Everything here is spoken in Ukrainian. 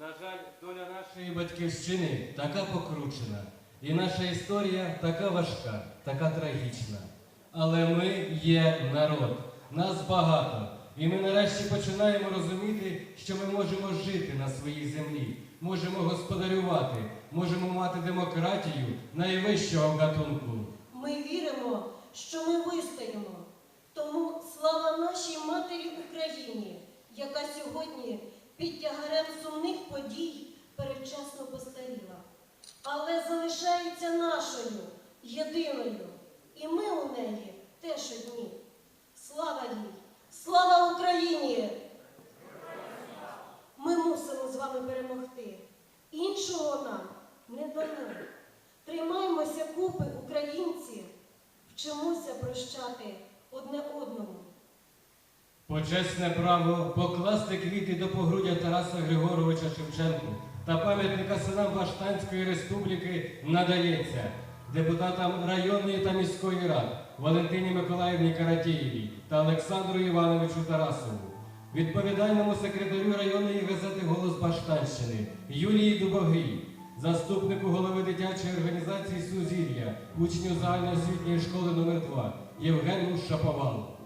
На жаль, доля нашої батьківщини така покручена, і наша історія така важка, така трагічна. Але ми є народ, нас багато, і ми нарешті починаємо розуміти, що ми можемо жити на своїй землі, можемо господарювати, можемо мати демократію найвищого гатунку. Ми віримо, що ми вистоїмо. Тому слава нашій матері Україні, яка сьогодні під тягарем сумних подій передчасно постаріла, але залишається нашою, єдиною, і ми у неї теж одні. Слава їй! Слава Україні! Ми мусимо з вами перемогти. Іншого нам не дано. Тримаймося купи, українці, вчимося прощати одне одному. Почесне право покласти квіти до погруддя Тараса Григоровича Шевченку та пам'ятника синам Баштанської республіки надається депутатам районної та міської рад Валентині Миколаївні Каратєєвій та Олександру Івановичу Тарасову, відповідальному секретарю районної газети Голос Баштанщини Юлії Дубовій, заступнику голови дитячої організації Сузір'я, учню загальноосвітньої школи номер 2 Євгену Шаповалу.